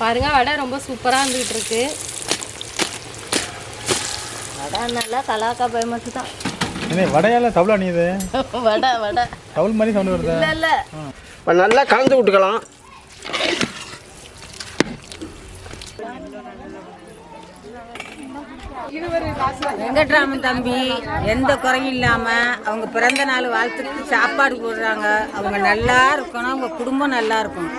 பாருங்க வடை ரொம்ப சூப்பராக இருந்துகிட்டு இருக்கு வடை நல்லா கலாக்கா பயமத்து தான் வடையால தவளா நீ இது? வடை வடை. தவுள் மாதிரி சவுண்ட் வருதா? இல்லை இல்லை. இப்போ நல்லா கலந்து விட்டுக்கலாம். வெங்கட்ராமன் தம்பி? எந்த குறையும் இல்லாமல் அவங்க பிறந்த நாள் வாழ்த்துக்கு சாப்பாடு போடுறாங்க. அவங்க நல்லா இருக்கணும் அவங்க குடும்பம் நல்லா இருக்கணும்.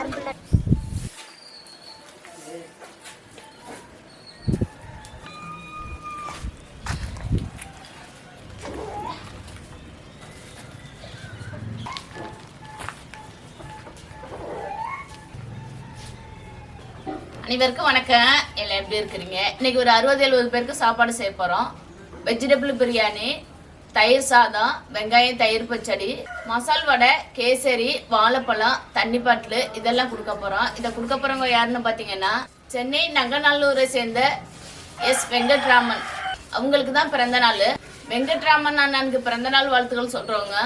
அனைவருக்கும் வணக்கம். எல்லாம் எப்படி இருக்கிறீங்க? இன்னைக்கு ஒரு அறுபது எழுபது பேருக்கு சாப்பாடு செய்ய போகிறோம் வெஜிடபிள் பிரியாணி தயிர் சாதம் வெங்காயம் தயிர் பச்சடி மசால் வடை கேசரி வாழைப்பழம் தண்ணி பாட்டில் இதெல்லாம் கொடுக்க போகிறோம் இதை கொடுக்க போகிறவங்க யாருன்னு பார்த்தீங்கன்னா சென்னை நங்கநல்லூரை சேர்ந்த எஸ். வெங்கட்ராமன். அவங்களுக்கு தான் பிறந்த நாள். வெங்கட்ராமன் அண்ணனுக்கு பிறந்த நாள் வாழ்த்துக்கள் சொல்கிறவங்க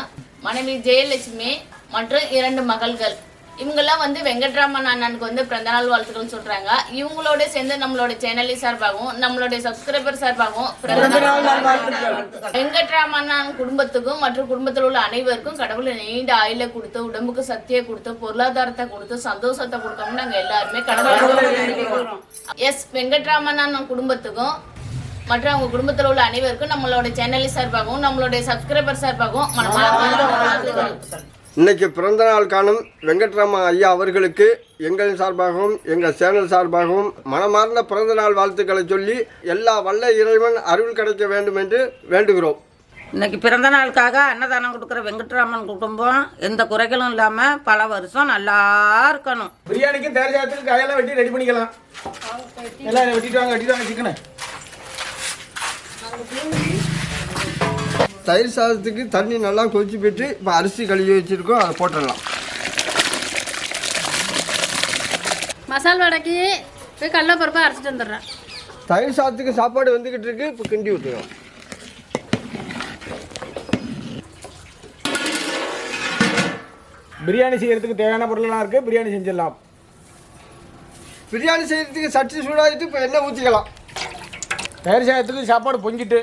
மனைவி ஜெயலட்சுமி மற்றும் இரண்டு மகள்கள். இவங்கெல்லாம் வந்து வெங்கட்ராமன் அண்ணனுக்கு வந்து பிறந்தநாள் வாழ்த்துக்கள் சொல்றாங்க. இவங்களோட சேர்ந்து நம்மளோட சேனலி சார்பாகவும் நம்மளுடைய சப்ஸ்கிரைபர் சார்பாகவும். வெங்கட்ராமன் குடும்பத்துக்கும் மற்றும் குடும்பத்தில் உள்ள அனைவருக்கும் கடவுளை நீண்ட ஆயுள கொடுத்து உடம்புக்கு சக்தியை கொடுத்து பொருளாதாரத்தை கொடுத்து சந்தோஷத்தை கொடுக்கணும்னு நாங்க எல்லாருமே கடவுள் எஸ் வெங்கட்ராமன் குடும்பத்துக்கும் மற்றும் அவங்க குடும்பத்தில் உள்ள அனைவருக்கும் நம்மளோட சேனலி சார்பாகவும் நம்மளுடைய சப்ஸ்கிரைபர் சார்பாகவும் மனமார்ந்த வாழ்த்துக்கள் இன்னைக்கு பிறந்த நாள் காணும் வெங்கட்ராம ஐயா அவர்களுக்கு எங்கள் சார்பாகவும் எங்கள் சேனல் சார்பாகவும் மனமார்ந்த பிறந்த நாள் வாழ்த்துக்களை சொல்லி எல்லா வல்ல இறைவன் அருள் கிடைக்க வேண்டும் என்று வேண்டுகிறோம். இன்னைக்கு பிறந்த நாளுக்காக அன்னதானம் கொடுக்குற வெங்கட்ராமன் குடும்பம் எந்த குறைகளும் இல்லாமல் பல வருஷம் நல்லா இருக்கணும். பிரியாணிக்கும் தயார் சாதத்துக்கு காயெல்லாம் வெட்டி ரெடி பண்ணிக்கலாம். எல்லாம் வெட்டிட்டு வாங்க வெட்டிட்டு வாங்க சிக்கனு. தயிர் சாதத்துக்கு தண்ணி நல்லா கொதிச்சு போயிட்டு இப்போ அரிசி கழுவி வச்சுருக்கோம் அதை போட்டுடலாம். மசால் வடைக்கு போய் கடலப்பருப்பை அரைச்சிட்டு வந்துடுறேன். தயிர் சாதத்துக்கு சாப்பாடு வந்துக்கிட்டு இருக்கு இப்போ கிண்டி விட்டுருவோம் பிரியாணி செய்யறதுக்கு தேவையான பொருளெல்லாம் இருக்கு பிரியாணி செஞ்சிடலாம். பிரியாணி செய்கிறதுக்கு சட்டி சூடாகிட்டு இப்போ எண்ணெய் ஊற்றிக்கலாம் தயார் சாதத்துக்கு சாப்பாடு பொங்கிட்டு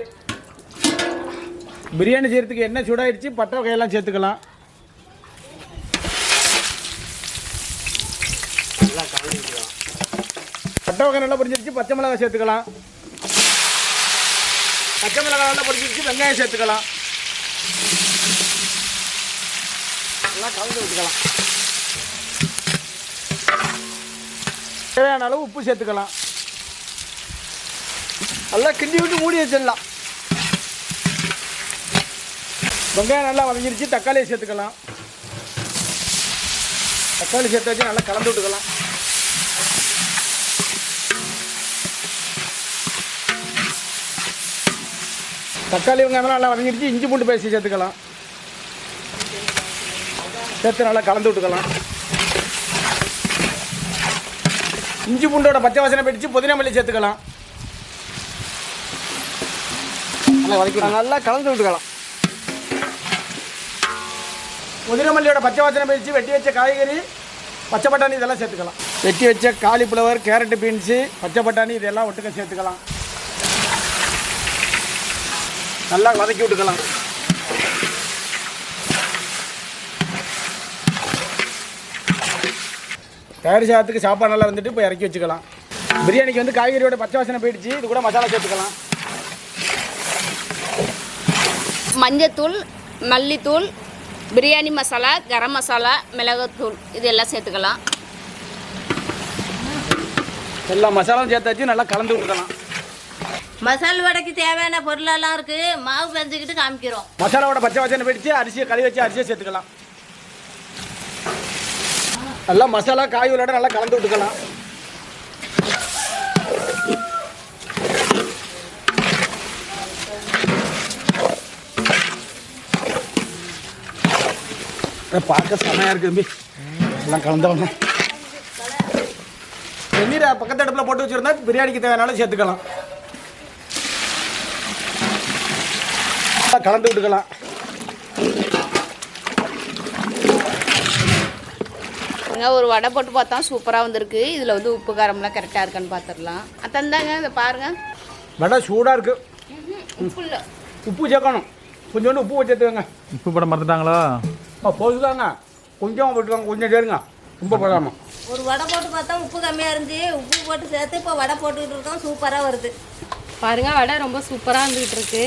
பிரியாணி செய்கிறதுக்கு என்ன சூடாயிடுச்சு பட்டை வகையெல்லாம் சேர்த்துக்கலாம். பட்டை வகை நல்லா பொரிஞ்சிருச்சு பச்சை மிளகாய் சேர்த்துக்கலாம். பச்சை மிளகாய் நல்லா பொரிஞ்சிருச்சு வெங்காயம் சேர்த்துக்கலாம். நல்லா கலந்து விட்டுக்கலாம். தேவையான அளவு உப்பு சேர்த்துக்கலாம். நல்லா கிண்டி விட்டு மூடி வச்சிடலாம். வெங்காயம் நல்லா வதங்கிருச்சு தக்காளியை சேர்த்துக்கலாம். தக்காளி சேர்த்து வச்சு நல்லா கலந்து விட்டுக்கலாம். தக்காளி வெங்காயம் நல்லா வதங்கிருச்சு இஞ்சி பூண்டு பேசி சேர்த்துக்கலாம். சேர்த்து நல்லா கலந்து விட்டுக்கலாம். இஞ்சி பூண்டோட பச்சை வாசனை பிடிச்சு புதினா மல்லி சேர்த்துக்கலாம். நல்லா வதக்கி நல்லா கலந்து விட்டுக்கலாம். புதினமல்லியோட பச்சை வாசனை போயிடுச்சு வெட்டி வச்ச காய்கறி பச்சை பட்டாணி இதெல்லாம் சேர்த்துக்கலாம். வெட்டி வச்ச காலிஃப்ளவர் கேரட் பீன்ஸு பச்சை பட்டாணி இதெல்லாம் ஒட்டுக்க சேர்த்துக்கலாம். நல்லா வதக்கி விட்டுக்கலாம். தயார் சாதத்துக்கு சாப்பாடு நல்லா வந்துட்டு இப்போ இறக்கி வச்சுக்கலாம். பிரியாணிக்கு வந்து காய்கறியோட பச்சை வாசனை போயிடுச்சு இது கூட மசாலா சேர்த்துக்கலாம். மஞ்சத்தூள் மல்லித்தூள் பிரியாணி மசாலா கரம் மசாலா மிளகுத்தூள் இது எல்லாம் சேர்த்துக்கலாம். எல்லா மசாலாவும் சேர்த்தாச்சு நல்லா கலந்து விட்டுக்கலாம். மசால் வடைக்கு தேவையான பொருளெல்லாம் இருக்குது மாவு பெஞ்சிக்கிட்டு காமிக்கிறோம். மசாலாவோட பச்சை வாசனை போயிடுச்சு அரிசியை கழுவி வச்சு அரிசியை சேர்த்துக்கலாம். நல்லா மசாலா காய்களோட நல்லா கலந்து விட்டுக்கலாம். பார்க்க செமையா இருக்கு தம்பி. எல்லாம் கலந்தவங்க வெந்நீரை பக்கத்து அடுப்பில் போட்டு வச்சுருந்தா பிரியாணிக்கு தேவையான சேர்த்துக்கலாம். கலந்து விட்டுக்கலாம். பாருங்க ஒரு வடை போட்டு பார்த்தா சூப்பராக வந்திருக்கு. இதில் வந்து உப்பு காரம்லாம் கரெக்டாக இருக்கான்னு பார்த்துடலாம். அத்தந்தாங்க இதை பாருங்க. வடை சூடாக இருக்குது உப்பு இல்லை. உப்பு சேர்க்கணும். கொஞ்சோண்டு உப்பு வச்சுருங்க உப்பு போட மறந்துட்டாங்களா? போதுதாங்க. கொஞ்சம் விட்டுருவாங்க கொஞ்சம் சேருங்க. ரொம்ப போடாமல் ஒரு வடை போட்டு பார்த்தா உப்பு கம்மியாக இருந்துச்சு. உப்பு போட்டு சேர்த்து இப்போ வடை போட்டுக்கிட்டு இருக்கோம். சூப்பராக வருது. பாருங்க வடை ரொம்ப சூப்பராக இருந்துகிட்டு இருக்கு.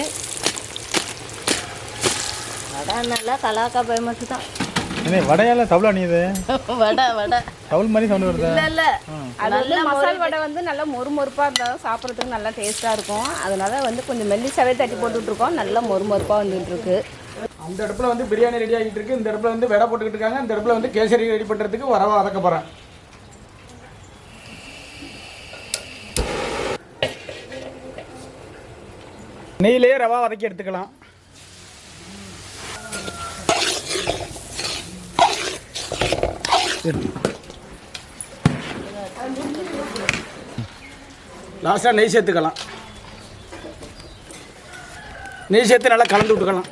வடை நல்லா கலாக்கா மட்டும் தான் வடையால தவுள் வடை வடை. தவுள் மாதிரி சவுண்ட் வருது? இல்லை அது வந்து மசால் வடை வந்து நல்லா மொறு மொறுப்பாக இருந்தால் சாப்பிட்றதுக்கு நல்லா டேஸ்ட்டாக இருக்கும். அதனால வந்து கொஞ்சம் மெல்லிசாவே தட்டி போட்டுட்டு இருக்கோம். நல்லா மொறு மொறுப்பாக வந்துட்டு இருக்கு. அந்த இடத்துல வந்து பிரியாணி ரெடி ஆகிட்டு இருக்கு. இந்த இடத்துல வந்து வெடை போட்டுக்கிட்டு இருக்காங்க. இந்த இடத்துல வந்து கேசரி ரெடி பண்ணுறதுக்கு வரவா வதக்க போகிறேன் நெய்யிலே ரவா வதக்கி எடுத்துக்கலாம். லாஸ்ட்டாக நெய் சேர்த்துக்கலாம். நெய் சேர்த்து நல்லா கலந்து விட்டுக்கலாம்.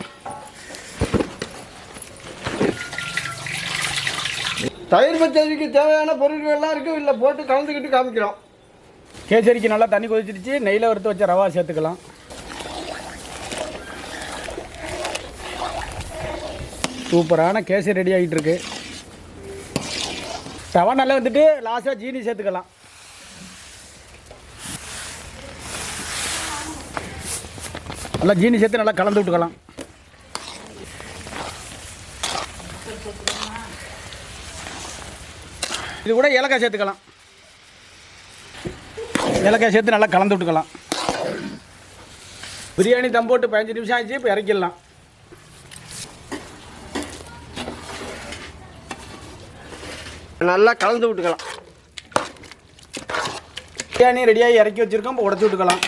தயிர் பச்சரிக்கு தேவையான பொருட்கள் எல்லாம் இருக்குது இல்லை போட்டு கலந்துக்கிட்டு காமிக்கிறோம். கேசரிக்கு நல்லா தண்ணி கொதிச்சிருச்சு. நெய்யில் வறுத்து வச்ச ரவா சேர்த்துக்கலாம். சூப்பரான கேசரி ரெடி ஆகிட்டு இருக்கு. ரவா நல்லா வந்துட்டு லாஸ்ட்டாக ஜீனி சேர்த்துக்கலாம். நல்லா ஜீனி சேர்த்து நல்லா கலந்து விட்டுக்கலாம். இது கூட ஏலக்காய் சேர்த்துக்கலாம். ஏலக்காய் சேர்த்து நல்லா கலந்து விட்டுக்கலாம். பிரியாணி தம் போட்டு பதினஞ்சு நிமிஷம் ஆச்சு இப்போ இறக்கிடலாம். நல்லா கலந்து விட்டுக்கலாம். பிரியாணி ரெடியாகி இறக்கி வச்சுருக்கோம் இப்போ உடச்சி விட்டுக்கலாம்.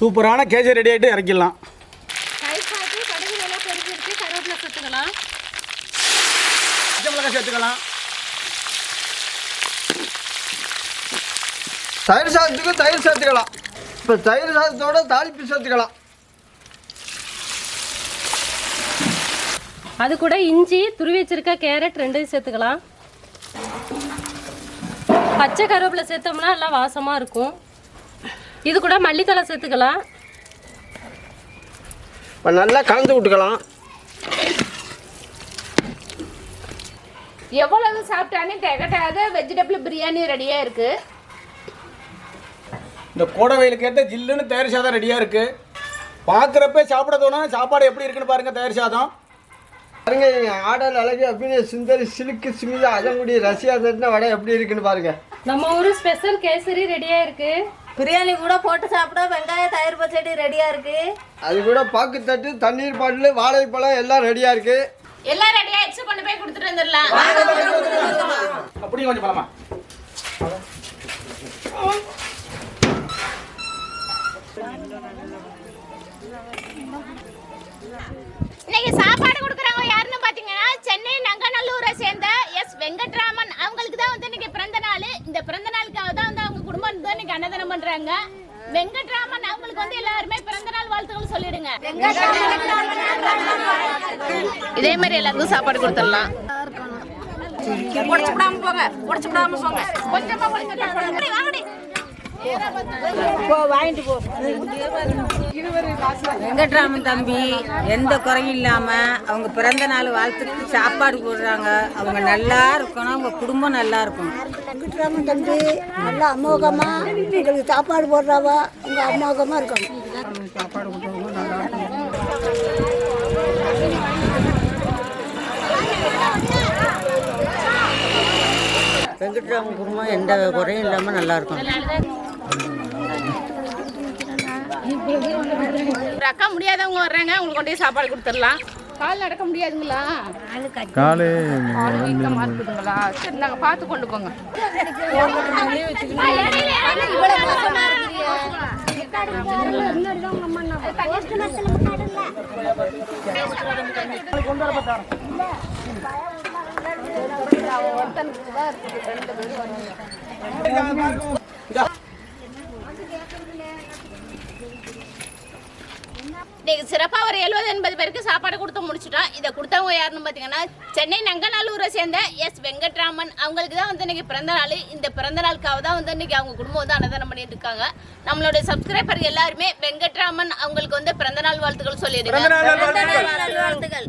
சூப்பரான கேஜி ரெடி ஆகிட்டு இறக்கிடலாம் தயிர் சாப்பிட்டு கடுகு நல்லா கருவேப்பிலை சேர்த்துக்கலாம். பச்சை மிளகாய் சேர்த்துக்கலாம். தயிர் சாதத்துக்கு தயிர் சேர்த்துக்கலாம். இப்போ தயிர் சாதத்தோட தாளிப்பு சேர்த்துக்கலாம். அது கூட இஞ்சி துருவி வச்சிருக்க கேரட் ரெண்டையும் சேர்த்துக்கலாம். பச்சை கருவேப்பிலை சேர்த்தோம்னா நல்லா வாசமாக இருக்கும். இது கூட மல்லித்தலை சேர்த்துக்கலாம். நல்லா கலந்து விட்டுக்கலாம். எவ்வளவு சாப்பிட்டானே திகட்டாத வெஜிடபிள் பிரியாணி ரெடியாக இருக்குது இந்த கோடை வெயிலுக்கு ஏற்ற ஜில்லுன்னு தயிர் சாதம் ரெடியாக இருக்குது பார்க்குறப்ப சாப்பிட தோணும் சாப்பாடு எப்படி இருக்குன்னு பாருங்கள் தயிர் சாதம். பாருங்க ஆடல் அழகு அப்படின்னு சுந்தரி சிலுக்கு சிமிதா அதங்குடி ரஷ்யா தட்டின வடை எப்படி இருக்குன்னு பாருங்க. நம்ம ஊர் ஸ்பெஷல் கேசரி ரெடியாக இருக்குது பிரியாணி கூட போட்டு சாப்பிட வெங்காய தயிர் பச்சடி ரெடியாக இருக்கு. அது கூட பாக்கு தட்டு தண்ணீர் பாட்டில் வாழைப்பழம் எல்லாம் ரெடியாக இருக்கு. எல்லாம் ரெடியாக ஆயிடுச்சு கொண்டு போய் கொடுத்துட்டு வந்துடலாம். அப்படியும் கொஞ்சம் பழமா இன்னைக்கு சாப்பாடு கொடுக்குறவங்க யாருன்னு பார்த்தீங்கன்னா சென்னை நங்கநல்லூரை சேர்ந்த எஸ் வெங்கட்ராமன். அவங்களுக்கு தான் வந்து இன்னைக்கு பிறந்த நாள். இந்த பிறந்த நாளுக்காக தான் வந்து அவங்க குடும்பம் வந்து இன்னைக்கு அன்னதானம் பண்றாங்க. வெங்கட்ராமன் அவங்களுக்கு வந்து எல்லாருமே பிறந்த நாள் வாழ்த்துக்கள் சொல்லிடுங்க. இதே மாதிரி எல்லாருக்கும் சாப்பாடு கொடுத்துடலாம். உடச்சு விடாம போங்க உடச்சு விடாம போங்க. கொஞ்சமா வாங்கடி வெங்கட்ராமன் தம்பி எந்த குறையும் இல்லாமல் அவங்க பிறந்த நாள் வாழ்த்துக்கு சாப்பாடு போடுறாங்க. அவங்க நல்லா இருக்கணும் அவங்க குடும்பம் நல்லா இருக்கணும். வெங்கட்ராமன் தம்பி நல்லா அமோகமா எங்களுக்கு சாப்பாடு போடுறாவ அவங்க அமோகமா இருக்கணும். வெங்கட்ராமன் குடும்பம் எந்த குறையும் இல்லாமல் நல்லா நடக்க முடியாதவங்க வர்றாங்க. அவங்களுக்கு கொண்டு போய் சாப்பாடு கொடுத்துடலாம். கால் நடக்க முடியாதுங்களா? காலு மாறுதுங்களா சரி நாங்கள் பார்த்து கொண்டு போங்க ஒருத்தனுக்கு தான் இருக்கு ரெண்டு பேரும் இன்னைக்கு சிறப்பாக ஒரு எழுபது எண்பது பேருக்கு சாப்பாடு கொடுத்து முடிச்சுட்டோம் இதை கொடுத்தவங்க யாருன்னு பார்த்தீங்கன்னா சென்னை நங்கநல்லூரை சேர்ந்த எஸ் வெங்கட்ராமன். அவங்களுக்கு தான் வந்து இன்னைக்கு பிறந்த நாள். இந்த பிறந்த நாளுக்காக தான் வந்து இன்னைக்கு அவங்க குடும்பம் வந்து அன்னதானம் பண்ணிட்டு இருக்காங்க. நம்மளோட சப்ஸ்கிரைபர் எல்லாருமே வெங்கட்ராமன் அவங்களுக்கு வந்து பிறந்த நாள் வாழ்த்துக்கள் சொல்லிடுங்க. வாழ்த்துக்கள்.